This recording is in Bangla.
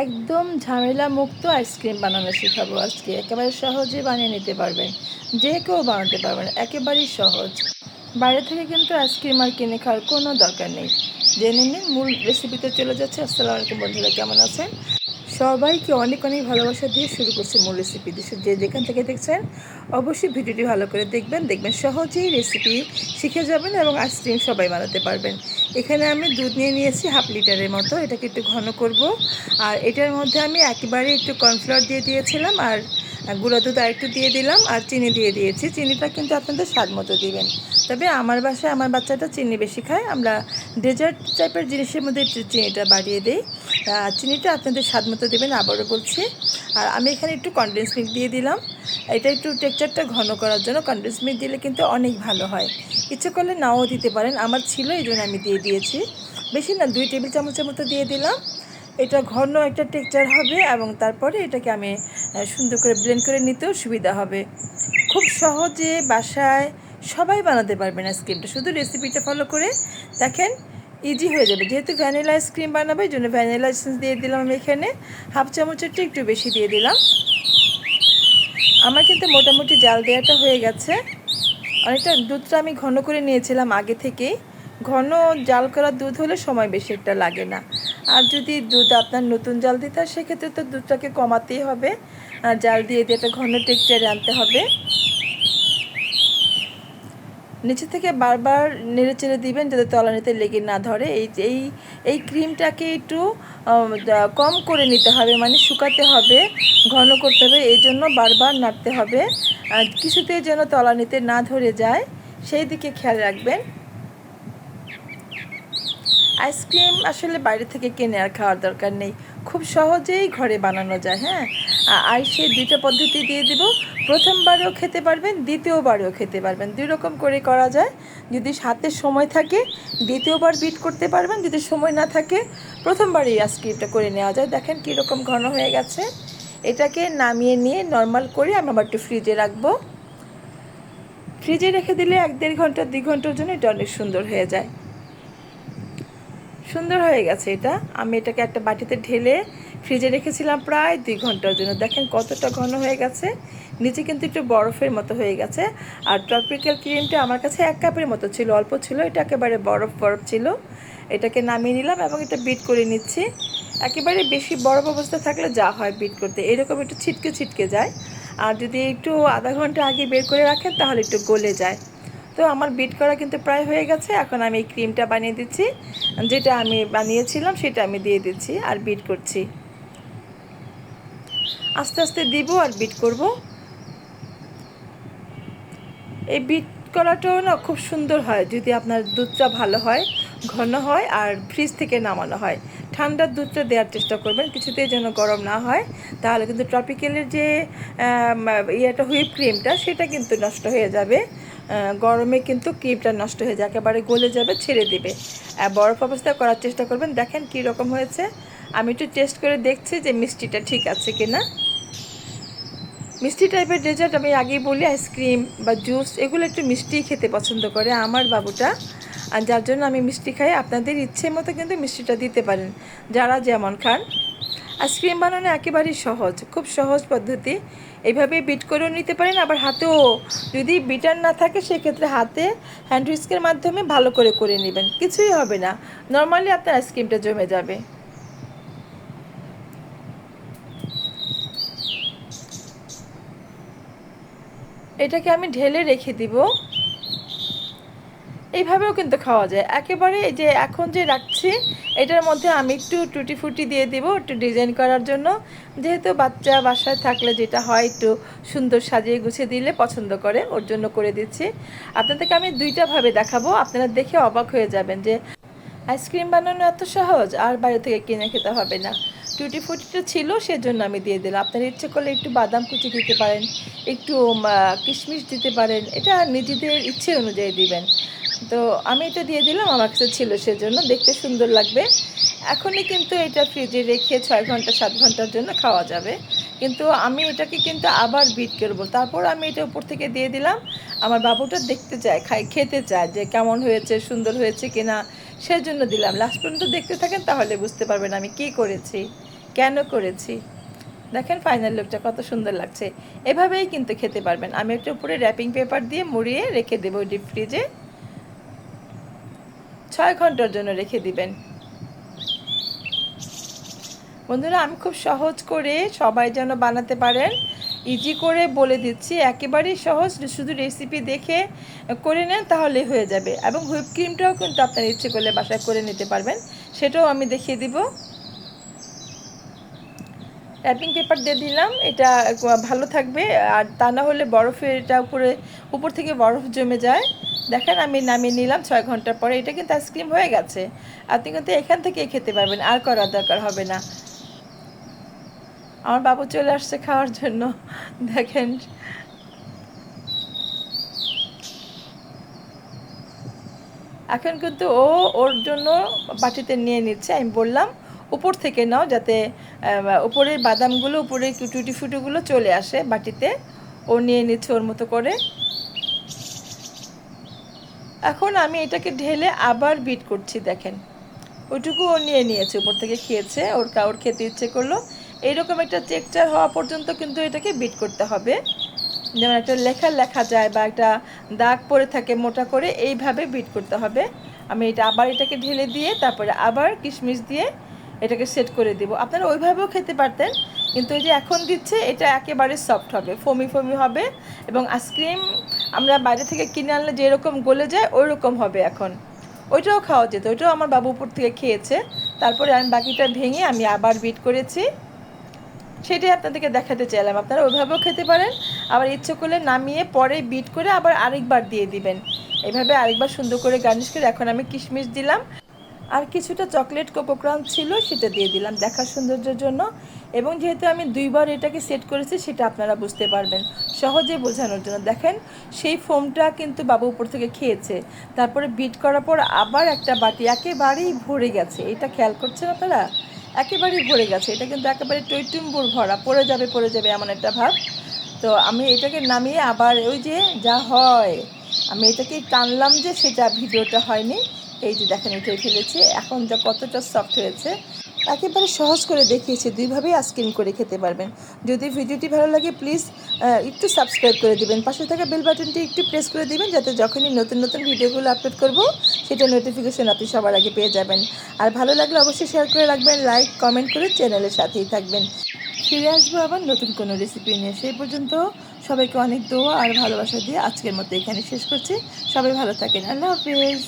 একদম ঝামেলা মুক্ত আইসক্রিম বানানো শেখাবো আজকে। একেবারে সহজে বানিয়ে নিতে পারবেন। যে কেউ বানাতে পারবেন, একেবারেই সহজ। বাইরে থেকে কিন্তু আইসক্রিম আর কিনে খাওয়ার কোনো দরকার নেই। জেনে নিন, মূল রেসিপিতে চলে যাচ্ছে। আসসালামু আলাইকুম বন্ধুরা, কেমন আছেন? সবাইকে অনেক অনেক ভালোবাসা দিয়ে শুরু করছি মূল রেসিপি দিয়ে যে যেখান থেকে দেখছেন, অবশ্যই ভিডিওটি ভালো করে দেখবেন। দেখবেন সহজেই রেসিপি শিখে যাবেন এবং আইসক্রিম সবাই বানাতে পারবেন। এখানে আমি দুধ নিয়ে নিয়েছি হাফ লিটারের মতো। এটাকে একটু ঘন করব। আর এটার মধ্যে আমি একেবারে একটু কর্নফ্লাওয়ার দিয়ে দিয়েছিলাম আর গুঁড়ো দুধ আর একটু দিয়ে দিলাম আর চিনি দিয়ে দিয়েছি। চিনিটা কিন্তু আপনাদের স্বাদ মতো দিবেন। তবে আমার বাসায় আমার বাচ্চাটা চিনি বেশি খায়। আমরা ডেজার্ট টাইপের জিনিসের মধ্যে চিনিটা বাড়িয়ে দিই। চিনিটা আপনাদের স্বাদ মতো দেবেন, আবারও বলছি। আর আমি এখানে একটু কনডেন্স মিল্ক দিয়ে দিলাম। এটা একটু টেক্সচারটা ঘন করার জন্য কনডেন্স মিল্ক দিলে কিন্তু অনেক ভালো হয়। ইচ্ছে করলে নাও দিতে পারেন। আমার ছিল, এই জন্য আমি দিয়ে দিয়েছি। বেশি না, দুই টেবিল চামচের মতো দিয়ে দিলাম। এটা ঘন একটা টেক্সচার হবে এবং তারপরে এটাকে আমি সুন্দর করে ব্লেন্ড করে নিতেও সুবিধা হবে। খুব সহজে বাসায় সবাই বানাতে পারবেন আইসক্রিমটা শুধু রেসিপিটা ফলো করে দেখেন ইজি হয়ে যাবে। যেহেতু ভ্যানিলা আইসক্রিম বানাবো, এই জন্য ভ্যানিলা এসেন্স দিয়ে দিলাম আমি এখানে। হাফ চামচেরটা একটু বেশি দিয়ে দিলাম। আমার কিন্তু মোটামুটি জাল দেওয়াটা হয়ে গেছে। অনেকটা দুধটা আমি ঘন করে নিয়েছিলাম আগে থেকেই। ঘন জাল করা দুধ হলে সময় বেশি একটা লাগে না। আর যদি দুধ আপনার নতুন জাল দিতে হয়, সেক্ষেত্রে তো দুধটাকে কমাতেই হবে। জাল দিয়ে দিয়ে একটা ঘন টেক্সচারে আনতে হবে। নিচে থেকে বারবার নেড়ে চেড়ে দিবেন যাতে তলানিতে লেগে না ধরে। এই এই এই ক্রিমটাকে একটু কম করে নিতে হবে মানে শুকাতে হবে, ঘন করতে হবে, এই জন্য বারবার নাড়তে হবে। কিছুতে যেন তলানিতে না ধরে যায়, সেই দিকে খেয়াল রাখবেন। আইসক্রিম আসলে বাইরে থেকে কিনে আর খাওয়ার দরকার নেই। খুব সহজেই ঘরে বানানো যায় হ্যাঁ? আর সেই দুইটা পদ্ধতি দিয়ে দিব। প্রথমবারেও খেতে পারবেন, দ্বিতীয়বারেও খেতে পারবেন। দুই রকম করে করা যায়। যদি হাতে সময় থাকে, দ্বিতীয়বার বিট করতে পারবেন। যদি সময় না থাকে, প্রথমবারই আইসক্রিমটা করে নেওয়া যায়। দেখেন কীরকম ঘন হয়ে গেছে। এটাকে নামিয়ে নিয়ে নর্মাল করে আমি আবার একটু ফ্রিজে রাখব। ফ্রিজে রেখে দিলে এক দেড় ঘণ্টা, দুই ঘণ্টার জন্য এটা অনেক সুন্দর হয়ে যায়। সুন্দর হয়ে গেছে এটা। আমি এটাকে একটা বাটিতে ঢেলে ফ্রিজে রেখেছিলাম প্রায় দুই ঘণ্টার জন্য। দেখেন কতটা ঘন হয়ে গেছে। নিচে কিন্তু একটু বরফের মতো হয়ে গেছে। আর ট্রপিক্যাল ক্রিমটা আমার কাছে এক কাপের মতো ছিল, অল্প ছিল। এটা একেবারে বরফ বরফ ছিল। এটাকে নামিয়ে নিলাম এবং এটা বিট করে নিচ্ছি। একেবারে বেশি বরফ অবস্থা থাকলে যা হয় বিট করতে। এরকম একটু ছিটকে ছিটকে যায়। আর যদি একটু আধা ঘণ্টা আগে বের করে রাখেন, তাহলে একটু গলে যায়। তো আমার বিট করা কিন্তু প্রায় হয়ে গেছে। এখন আমি এই ক্রিমটা বানিয়ে দিচ্ছি। যেটা আমি বানিয়েছিলাম, সেটা আমি দিয়ে দিচ্ছি আর বিট করছি। আস্তে আস্তে দিব আর বিট করব। এই বিট করাটাও না খুব সুন্দর হয়, যদি আপনার দুধটা ভালো হয়, ঘন হয় আর ফ্রিজ থেকে নামানো হয়। ঠান্ডার দুধটা দেওয়ার চেষ্টা করবেন, কিছুতেই যেন গরম না হয়। তাহলে কিন্তু ট্রপিক্যালের যে ইয়েটা হুইপ ক্রিমটা সেটা কিন্তু নষ্ট হয়ে যাবে। গরমে কিন্তু ক্রিমটা নষ্ট হয়ে যায়, একেবারে গলে যাবে, ছেড়ে দেবে। বরফ অবস্থা করার চেষ্টা করবেন, দেখেন কী রকম হয়েছে। আমি একটু টেস্ট করে দেখছি যে মিষ্টিটা ঠিক আছে কি না মিষ্টি টাইপের ডেজার্ট আমি আগেই বলি আইসক্রিম বা জুস এগুলো একটু মিষ্টি খেতে পছন্দ করে আমার বাবুটা। আর যার জন্য আমি মিষ্টি খাই, আপনাদের ইচ্ছে মতো কিন্তু মিষ্টিটা দিতে পারেন, যারা যেমন খান। আইসক্রিম বানানো একেবারেই সহজ, খুব সহজ পদ্ধতি। এইভাবে বিট করেও নিতে পারেন, আবার হাতেও যদি বিটার না থাকে, সেক্ষেত্রে হাতে হ্যান্ড হুইস্কের মাধ্যমে ভালো করে করে নেবেন। কিছুই হবে না। নর্মালি আপনার আইসক্রিমটা জমে যাবে। এটাকে আমি ঢেলে রেখে দিব। এইভাবেও কিন্তু খাওয়া যায়। একেবারে যে এখন যে রাখছি, এটার মধ্যে আমি একটু টুটি ফুটি দিয়ে দিব একটু ডিজাইন করার জন্য। যেহেতু বাচ্চা বাসায় থাকলে যেটা হয় একটু সুন্দর সাজিয়ে গুছিয়ে দিলে পছন্দ করে, ওর জন্য করে দিচ্ছি। আপনাদেরকে আমি দুইটাভাবে দেখাবো, আপনারা দেখে অবাক হয়ে যাবেন যে আইসক্রিম বানানো এত সহজ, আর বাইরে থেকে কিনে খেতে হবে না। টুটি ফুটিটা ছিল, সেজন্য আমি দিয়ে দিলাম। আপনার ইচ্ছে করলে একটু বাদাম কুচি দিতে পারেন, একটু কিশমিশ দিতে পারেন, এটা নিজেদের ইচ্ছে অনুযায়ী দিবেন। তো আমি এটা দিয়ে দিলাম, আমার কাছে ছিল সেজন্য। দেখতে সুন্দর লাগবে। এখনই কিন্তু এটা ফ্রিজে রেখে ছয় ঘণ্টা, সাত ঘণ্টার জন্য খাওয়া যাবে। কিন্তু আমি এটাকে কিন্তু আবার বিট করব। তারপর আমি এটা উপর থেকে দিয়ে দিলাম। আমার বাবুটা দেখতে চায় খাই খেতে চায় যে কেমন হয়েছে, সুন্দর হয়েছে কিনা। সেজন্য দিলাম। লাস্ট পর্যন্ত দেখতে থাকেন, তাহলে বুঝতে পারবেন আমি কি করেছি, কেন করেছি। দেখেন ফাইনাল লুকটা কত সুন্দর লাগছে। এভাবেই কিন্তু খেতে পারবেন। আমি একটা উপরে র্যাপিং পেপার দিয়ে মুড়িয়ে রেখে দেবো ডিপ ফ্রিজে ছয় ঘণ্টার জন্য রেখে দিবেন। বন্ধুরা, আমি খুব সহজ করে সবাই যেন বানাতে পারেন। ইজি করে বলে দিচ্ছি, একেবারেই সহজ। শুধু রেসিপি দেখে করে নেন তাহলে হয়ে যাবে। এবং হুইপ ক্রিমটাও কিন্তু আপনার ইচ্ছে করলে বাসায় করে নিতে পারবেন। সেটাও আমি দেখিয়ে দিব। র্যাপিং পেপার দিয়ে দিলাম, এটা ভালো থাকবে। আর তা না হলে বরফের এটা উপরে, উপর থেকে বরফ জমে যায়। দেখেন, আমি নামিয়ে নিলাম, ছয় ঘণ্টা পরে এটা কিন্তু আইসক্রিম হয়ে গেছে। আপনি কিন্তু এখান থেকেই খেতে পারবেন, আর করার দরকার হবে না। আমার বাবু চলে আসছে খাওয়ার জন্য, দেখেন। এখন কিন্তু ও ওর জন্য বাটিতে নিয়ে নিচ্ছে, আমি বললাম, উপর থেকে নাও যাতে উপরের বাদামগুলো, উপরের টুটি ফুটিগুলো চলে আসে বাটিতে। ও নিয়ে নিচ্ছে ওর মতো করে। এখন আমি এটাকে ঢেলে আবার বিট করছি, দেখেন। ওইটুকু ও নিয়ে নিয়েছে, উপর থেকে খেয়েছে, ওর কাউর খেতে ইচ্ছে করল। এইরকম একটা টেক্সচার হওয়া পর্যন্ত কিন্তু এটাকে বিট করতে হবে। যেমন একটা লেখা লেখা যায় বা একটা দাগ পরে থাকে মোটা করে, এইভাবে বিট করতে হবে। আমি এটা আবার এটাকে ঢেলে দিয়ে, তারপরে আবার কিশমিশ দিয়ে এটাকে সেট করে দিব। আপনারা ওইভাবেও খেতে পারতেন, কিন্তু এই যে এখন দিচ্ছে, এটা একেবারে সফট হবে ফমি ফমি হবে এবং আইসক্রিম আমরা বাইরে থেকে কিনে আনলে যেরকম গলে যায় ওই রকম হবে এখন। ওইটাও খাওয়া যেত, ওইটাও আমার বাবু উপর থেকে খেয়েছে। তারপরে আমি বাকিটা ভেঙে আমি আবার বিট করেছি। সেটাই আপনাদেরকে দেখাতে চাইলাম। আপনারা ওইভাবেও খেতে পারেন, আবার ইচ্ছে করলে নামিয়ে পরে বিট করে আবার আরেকবার দিয়ে দিবেন। এভাবে আরেকবার সুন্দর করে গার্নিশ করে এখন আমি কিশমিশ দিলাম। আর কিছুটা চকলেট কোকোক্রাম ছিল সেটা দিয়ে দিলাম দেখার সৌন্দর্যের জন্য। এবং যেহেতু আমি দুইবার এটাকে সেট করেছি, সেটা আপনারা বুঝতে পারবেন। সহজে বোঝানোর জন্য। দেখেন, সেই ফোমটা কিন্তু বাবু উপর থেকে খেয়েছে। তারপরে বিট করার পর আবার একটা বাটি একেবারেই ভরে গেছে। এটা খেয়াল করছেন আপনারা? একেবারেই ভরে গেছে। এটা কিন্তু একেবারে টৈটুম্বুর ভরা। পড়ে যাবে পড়ে যাবে এমন একটা ভাব। তো আমি এটাকে নামিয়ে আবার ওই যে যা হয়, আমি এটাকে টানলাম যে সেটা ভিডিওটা হয়নি। এই যে দেখেন, উঠে ফেলেছি। এখন যা কতটা সফট হয়েছে একেবারে সহজ করে দেখিয়েছি। দুইভাবেই আইসক্রিম করে খেতে পারবেন। যদি ভিডিওটি ভালো লাগে প্লিজ একটু সাবস্ক্রাইব করে দিবেন। পাশে থাকা বেল বাটনটি একটু প্রেস করে দিবেন, যাতে যখনই নতুন নতুন ভিডিওগুলো আপলোড করব, সেটা নোটিফিকেশন আপনি সবার আগে পেয়ে যাবেন। আর ভালো লাগলে অবশ্যই শেয়ার করে রাখবেন লাইক কমেন্ট করে চ্যানেলের সাথেই থাকবেন। ফিরে আসব আবার নতুন কোনো রেসিপি নিয়ে। সেই পর্যন্ত সবাইকে অনেক দোয়া আর ভালোবাসা দিয়ে আজকের মতো এখানে শেষ করছি। সবাই ভালো থাকেন। আল্লাহ হাফিজ।